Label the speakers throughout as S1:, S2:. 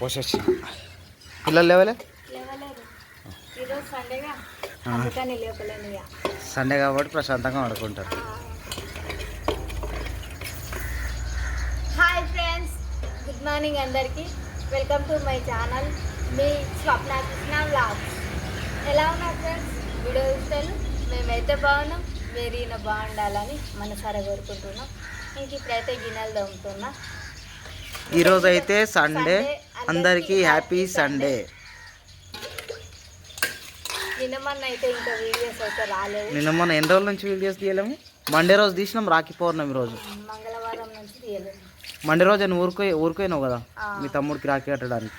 S1: పోసొచ్చిన పిల్లలు లేవలే? సండే కాబట్టి ప్రశాంతంగా ఆడుకుంటారు.
S2: హాయ్ ఫ్రెండ్స్ గుడ్ మార్నింగ్ అందరికీ. వెల్కమ్ టు మై ఛానల్ మీ స్వప్న కృష్ణ వ్లాగ్స్ ఎలా ఉన్నారు ఫ్రెండ్స్ వీడియో ఇష్టాలు మేమైతే బాగున్నాం. మీరు ఈయన బాగుండాలని మనసారా కోరుకుంటున్నాం. ఇంక ఇప్పుడైతే గిన్నెలు తోముతున్నా.
S1: ఈరోజు అయితే సండే అందరికీ హ్యాపీ సండే.
S2: నిన్న మొన్న
S1: ఎన్ని రోజుల నుంచి వీడియోస్ తీయలేము? మండే రోజు తీసినాం రాఖీ పౌర్ణమి రోజు. మండే రోజు నేను ఊరుకో ఊరిపోయినావు కదా. మీ తమ్ముడికి రాఖీ కట్టడానికి.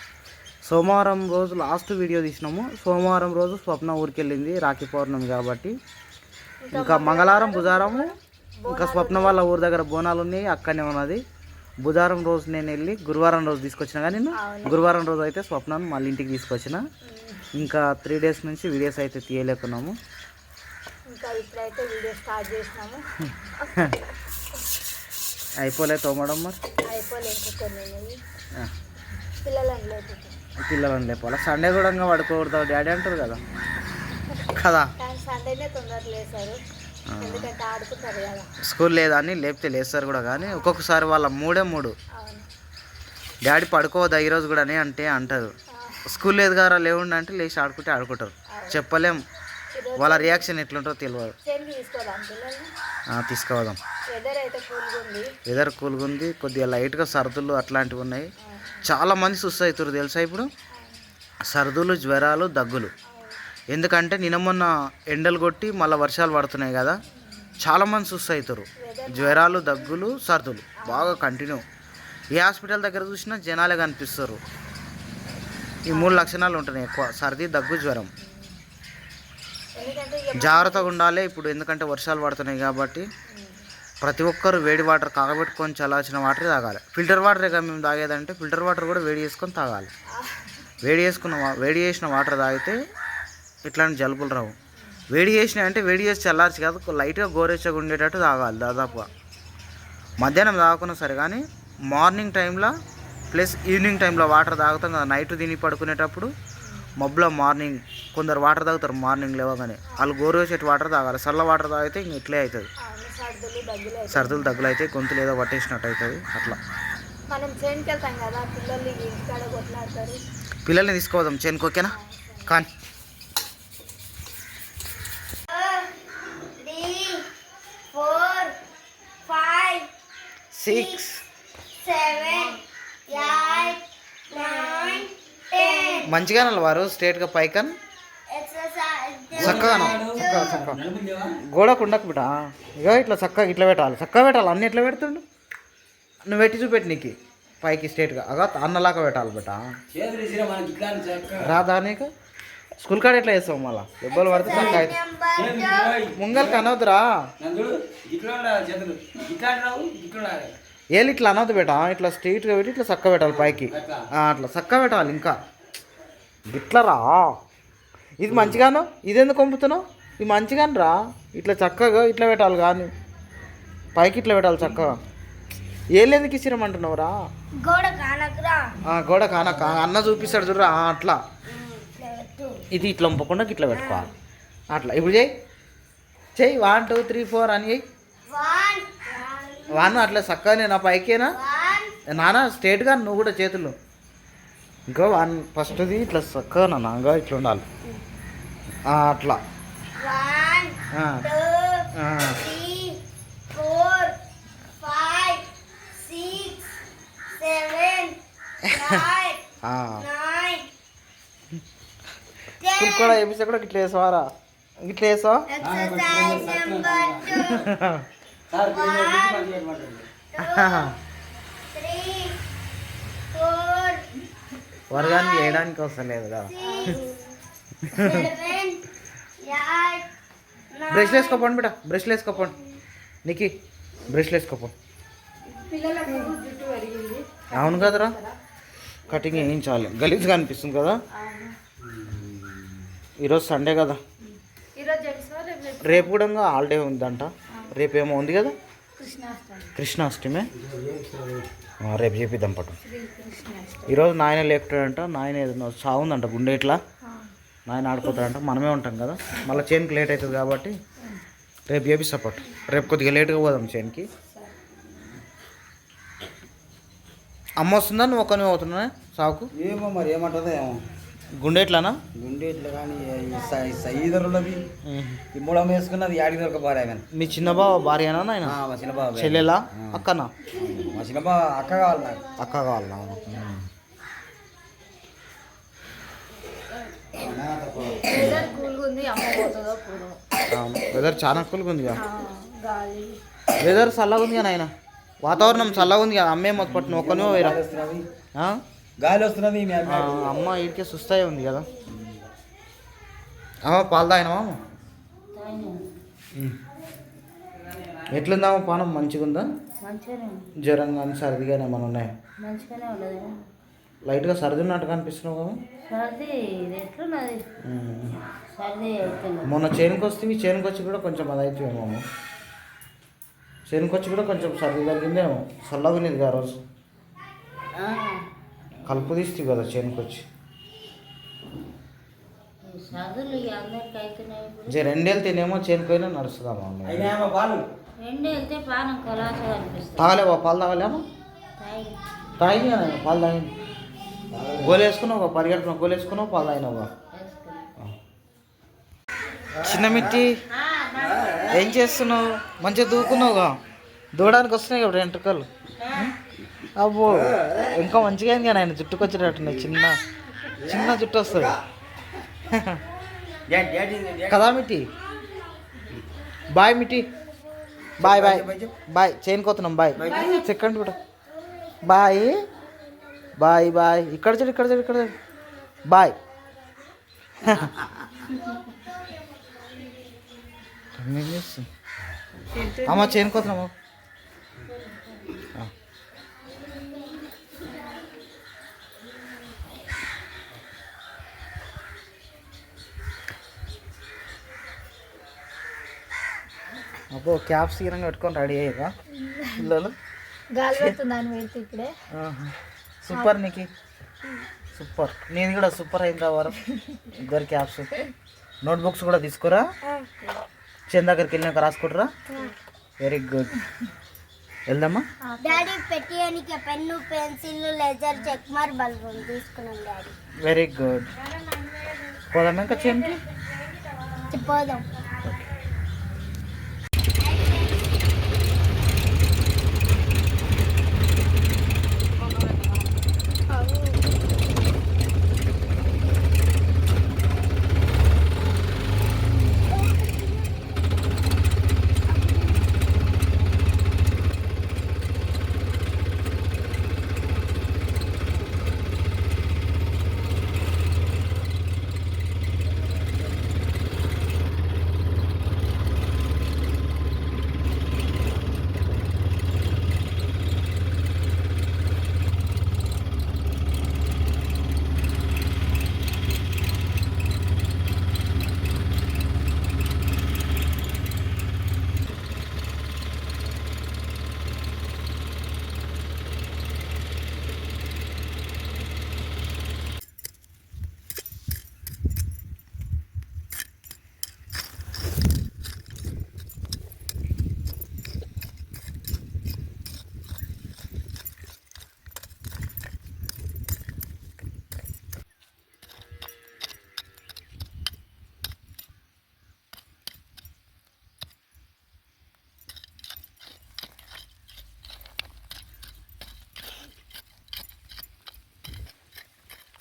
S1: సోమవారం రోజు లాస్ట్ వీడియో తీసినాము. సోమవారం రోజు స్వప్న ఊరికి వెళ్ళింది రాఖీ పౌర్ణమి కాబట్టి. ఇంకా మంగళవారం బుధవారం ఇంకా స్వప్న వాళ్ళ ఊరి దగ్గర బోనాలు ఉన్నాయి అక్కడనే ఉన్నది. బుధవారం రోజు నేను వెళ్ళి గురువారం రోజు తీసుకొచ్చిన కానీ నేను. గురువారం రోజు అయితే స్వప్నను మళ్ళీ ఇంటికి తీసుకొచ్చిన. ఇంకా త్రీ డేస్ నుంచి వీడియోస్ అయితే తీయలేకున్నాము.
S2: ఇంకా ఇప్పుడైతే వీడియో స్టార్ట్ చేసినాము.
S1: అయిపోలే తోమడం మరి?
S2: పిల్లలని
S1: లేపాలా? సండే కూడా ఇంకా పడుకోకూడదు డాడీ అంటారు కదా. కదా.
S2: సండేనే తొందరగా లేసారు ఎందుకంటే ఆడుకుంటారు కదా.
S1: స్కూల్ లేదా అని లేపితే లేస్తారు కూడా కానీ ఒక్కొక్కసారి వాళ్ళ మూడే మూడు.
S2: అవును.
S1: డాడీ పడుకోవద్దా ఈరోజు కూడా అని అంటే అంటారు. స్కూల్ లేదు కదా లేవుండి అంటే లేచి ఆడుకుంటే ఆడుకుంటారు. చెప్పలేం. వాళ్ళ రియాక్షన్ ఎట్లుంటుందో తెలియదు
S2: తీసుకోదాం పిల్లల్ని
S1: ఆ, తీసుకుపోదాం.
S2: వెదర్ అయితే కూల్గా ఉంది.
S1: వెదర్ కూల్గా ఉంది కొద్దిగా లైట్గా సర్దులు అట్లాంటివి ఉన్నాయి. చాలా మంది సుస్థ అవుతారు తెలుసా ఇప్పుడు? సర్దులు జ్వరాలు దగ్గులు. ఎందుకంటే నిన్న మొన్న ఎండలు కొట్టి మళ్ళీ వర్షాలు పడుతున్నాయి కదా. చాలా మంది సుస్థ అవుతారు. జ్వరాలు దగ్గులు సర్దులు. బాగా కంటిన్యూ. ఏ హాస్పిటల్ దగ్గర చూసినా జనాలే కనిపిస్తారు. ఈ మూడు లక్షణాలు ఉంటున్నాయి ఎక్కువ. సర్ది దగ్గు జ్వరం. జాగ్రత్తగా ఉండాలి. ఇప్పుడు ఎందుకంటే వర్షాలు పడుతున్నాయి కాబట్టి ప్రతి ఒక్కరు వేడి వాటర్ కాగబెట్టుకొని చల్లాల్సిన వాటర్ తాగాలి. ఫిల్టర్ వాటరే కదా మేము తాగేదంటే ఫిల్టర్ వాటర్ కూడా వేడి చేసుకొని తాగాలి. వేడి చేసుకున్న వా- వేడి చేసిన వాటర్ తాగితే ఇట్లాంటి జలుబులు రావు. వేడి చేసినాయి అంటే వేడి చేసి చల్లార్చి కాదు లైట్గా గోరెచ్చగా ఉండేటట్టు తాగాలి దాదాపుగా. మధ్యాహ్నం తాగకున్నా సరే కానీ మార్నింగ్ టైంలో ప్లస్ ఈవినింగ్ టైంలో వాటర్ తాగుతాం కదా నైట్ తిని పడుకునేటప్పుడు మబ్బులో మార్నింగ్ కొందరు వాటర్ తాగుతారు మార్నింగ్ లేవగానే. వాళ్ళు గోరువెచ్చటి వాటర్ తాగాలి. చల్ల వాటర్ తాగితే ఇంక ఇట్లే అవుతుంది
S2: సర్దులు దగ్గులు అయితే
S1: గొంతులు ఏదో పట్టేసినట్టు అవుతుంది అట్లా.
S2: మనం చేనుకి వెళ్తాం కదా పిల్లలు ఇంటికాడ కొట్లాడతారు.
S1: పిల్లల్ని తీసుకోదాం చేనుకు ఓకేనా కానీ
S2: త్రీ ఫోర్ ఫైవ్
S1: సిక్స్ మంచిగా వారు స్ట్రేట్గా పైకన్. చక్కగా చక్కగా. గోడకు ఉండకు బిడ్డ. ఇగో ఇట్లా చక్కగా ఇట్లా పెట్టాలి. చక్కగా పెట్టాలి. అన్ని ఎట్లా పెడుతుండు? నువ్వు పెట్టి చూపెట్టి నీకు. పైకి స్ట్రేట్గా. అగా అన్నలాగా పెట్టాలి బిడ్డ. రాదా నీకు? స్కూల్ కాడ ఎట్లా చేస్తావు మళ్ళా? దెబ్బలు పడితే ముంగల్కి అనవద్దురా ఏళ్ళు ఇట్లా అనవద్దు బేట. ఇట్లా స్ట్రైట్గా పెట్టి ఇట్లా చక్క పెట్టాలి పైకి. అట్లా చక్క పెట్టాలి ఇంకా. ఇట్లా రా. ఇది మంచిగాను? ఇది ఎందుకు పంపుతున్నావు ఇది మంచిగాను రా. ఇట్లా చక్కగా ఇట్లా పెట్టాలి కానీ. పైకి ఇట్లా పెట్టాలి చక్కగా. ఏళ్ళు ఎందుకు ఇచ్చిరమంటున్నావు రా
S2: గోడ కానకురా
S1: ఆ, గోడ కాన కా- అన్న చూపిస్తాడు చూడరా అట్లా. ఇది ఇట్లా పంపకుండా ఇట్లా పెట్టుకోవాలి. అట్లా. ఇప్పుడు చేయి. చెయ్యి వన్ టూ త్రీ ఫోర్ అని చెయ్యి
S2: వన్
S1: అట్లా చక్కగా నా పైకేనా? నాన్న స్ట్రేట్గా నువ్వు కూడా చేతులు. ఇంకా వన్ ఫస్ట్ది ఇట్లా చక్కగా నాన్న ఇంకా ఇట్లా ఉండాలి. అట్లా. ఆ,
S2: టూ
S1: ఆ.
S2: Three four five six seven eight
S1: ఆ.
S2: నైన్
S1: స్కూల్ కూడా వేపిస్తే కూడా ఇట్లా వేసావారా ఇట్లా వేసావా
S2: ఎక్సర్సైజ్
S1: వేయడానికి వస్తలేదు కదా బ్రష్ వేసుకోపోండి బిడ్డ. బ్రష్లు వేసుకోపోండి నీకు బ్రష్లు వేసుకోపోండి అవును కదరా. కటింగ్ వేయించాలి గలీజ్గా అనిపిస్తుంది కదా. ఈరోజు సండే కదా.
S2: రేపు
S1: రేపు కూడా హాలిడే ఉందంట. రేపేమో ఉంది కదా?
S2: కృష్ణాష్టమి.
S1: కృష్ణాష్టమి. ఆ, రేపు చేపిద్దాం పట్టు. ఈరోజు నాయన లేపుతాడంట. నాయన ఏదైనా సాగుందంట గుండె ఇట్లా. నాయన ఆడుకోతాడంట మనమే ఉంటాం కదా. మళ్ళీ చేనుకి లేట్ అవుతుంది కాబట్టి రేపు చేపిస్తా పట్టు. రేపు కొద్దిగా లేట్గా పోదాం చేనుకి. అమ్మ వస్తుందా? నువ్వు ఒక్కనే పోతున్నా సాగుకు
S3: ఏమో మరి ఏమంటుందో ఏమో.
S1: గుండె ఎట్లానా
S3: గుండె ఇట్లా కానీ సైదరులవి. ఈ మూడం వేసుకున్నది యాడికి దొరక భార్య ఆమె.
S1: మీ చిన్న బావ భార్యనా నాయన?
S3: ఆ, మా చిన్న బాబు
S1: చెల్లెలా? అక్కనా?
S3: మా చిన్న బాబు అక్క కావాలి నాకు.
S1: అక్క కావాలనా
S2: వెదర్
S1: చాలా కూల్గా ఉంది వెదర్ చల్లగా ఉంది కదా నాయన. వాతావరణం చల్లగా ఉంది కదా అమ్మే మొత్తం పట్టు నువ్వు ఒక్కనే పోయిరా
S3: గాలి వస్తున్నది మీ అమ్మ.
S1: ఇడికే సుస్తాయి ఉంది కదా. అమ్మ పాలు తాగినావా అమ్మ? ఎట్లుందామా పానం? మంచిగా ఉందా. జ్వరం కానీ సర్ది కానీ ఏమైనా ఉన్నాయా లైట్గా సర్ది ఉన్నట్టు కనిపిస్తున్నావు కదా. మొన్న చేనుకి వస్తే చేనుకి వచ్చి కూడా కొంచెం అది అయిపోయాము అమ్మ. చేనుకి వచ్చి కూడా కొంచెం సర్ది తగ్గిందేమో. చల్లగా ఉన్నది ఆ రోజు. కలుపు తీస్తే కదా చేనుకి వచ్చి
S2: సర్దులు ఇక అందరికి అవుతున్నాయి ఇప్పుడు
S1: జర రెండేళ్ళు తినేమో చేనుకి పోయినా నడుస్తుందమ్మా తాగలేవా? పాలు తాగలేమా
S2: తాగి
S1: పాలు తాగింది. గోలు వేసుకున్నావు పరిగెడుతున్నావు గోలు వేసుకున్నావు పాలు తాగినావు. చిన్న మిట్టి ఏం చేస్తున్నావు? మంచిగా దూకున్నావుగా? దూడానికి వస్తున్నాయి కదా వెంట్రుకలు. అబ్బో ఇంకా మంచిగా అయింది కానీ ఆయన జుట్టుకు వచ్చేటట్టున్నాయి చిన్న చిన్న జుట్టు వస్తుంది. కదా మిట్టి? Bye మిట్టి. Bye bye. Bye chain కోతున్నాం బాయ్. చెక్కండి బిడ్డ బాయ్. Bye bye. ఇక్కడ చూడు ఇక్కడ చూడు ఇక్కడ చూడు. బాయ్. అమ్మ చైన్ అబ్బో క్యాప్స్ తీరంగా పెట్టుకొని రెడీ అయ్యారా పిల్లలు?
S2: గాలి పెడితే ఇప్పుడే.
S1: సూపర్ నీకి. సూపర్. నేను కూడా సూపర్ అయిందా వారం. ఇద్దరు క్యాప్స్. నోట్ బుక్స్ కూడా తీసుకురా. చేను దగ్గరికి వెళ్ళినాక రాసుకుంటారా. వెరీ గుడ్ వెళ్దామా?
S4: డాడీ పెట్టియనికి పెన్ను పెన్సిల్ లెజర్ చెక్మార్ బల్బు తీసుకున్నాం డాడీ.
S1: వెరీ గుడ్ పోదాం ఇంకా చేనుకి
S4: పోదాం.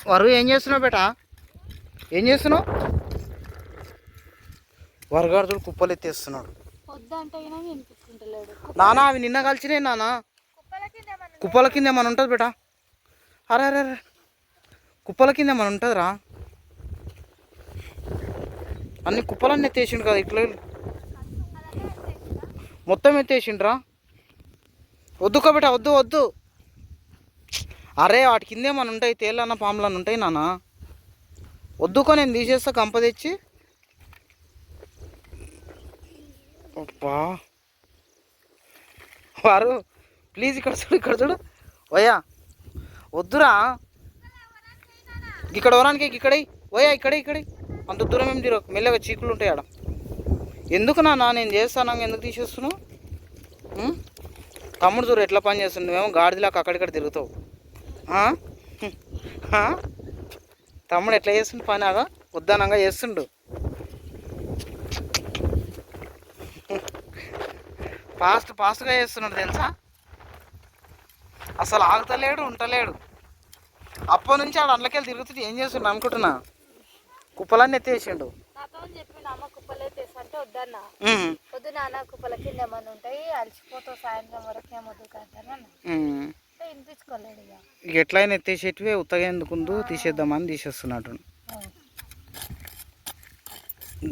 S1: వరుగు ఏం చేస్తున్నావు బేటా? ఏం చేస్తున్నావు? వరగాడుతుడు కుప్పలు ఎత్తేస్తున్నాడు. నానా అవి నిన్న కలిసినాయి నానా? కుప్పల కింద ఏమైనా ఉంటుంది బేటా? అరే అరే అరే. కుప్పల కింద ఏమైనా ఉంటుంది రా అన్ని కుప్పలన్నీ ఎత్తేసిండు కదా ఇట్లా? మొత్తం ఎత్తేసిండ్రా? వద్దుకో బేటా వద్దు వద్దు. అరే వాటి కింద ఏమైనా ఉంటాయి? తేళ్ళన్న పాములన్న ఉంటాయి నాన్న. వద్దుకో నేను తీసేస్తా కంప తెచ్చి. అబ్బా. వారు ప్లీజ్ ఇక్కడ చూడు ఇక్కడ చూడు. ఓయా వద్దురా. ఇక్కడ వరానికి ఇక్కడ ఓయా ఇక్కడ ఇక్కడ అంత దూరం ఏం తీరు? మెల్లగా చీకులు ఉంటాయి ఆడ. ఎందుకు నాన్న నేను చేస్తాను ఎందుకు తీసేస్తున్నావు? తమ్ముడు చూడు ఎట్లా పని చేస్తుంది ఏమో గాడిదలాగా అక్కడిక్కడ తిరుగుతావు. తమ్ముడు ఎట్లా చేస్తుండు పని ఆగా? ఉద్దానంగా చేస్తుండు. ఫాస్ట్ ఫాస్ట్గా చేస్తున్నాడు తెలుసా? అసలు ఆగుతలేడు ఉంటలేడు. అప్పటి నుంచి ఆడు అందులోకెళ్ళి తిరుగుతుంటే ఏం చేస్తుండు అనుకుంటున్నా? కుప్పలన్నీ ఎత్తేసిండు.
S2: వద్దు నాన్న కుప్పల కింద ఏమన్నా ఉంటాయి అలసిపోతావు సాయంత్రం వరకు ఏమొద్దు వినిపించుకోలేడు ఇక
S1: ఇక ఎట్లయినా ఎత్తేసేటివే ఉత్తగా ఎందుకుందు తీసేద్దామని తీసేస్తున్నట్టు
S2: ఆ.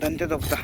S1: దంతే
S2: చెప్పు.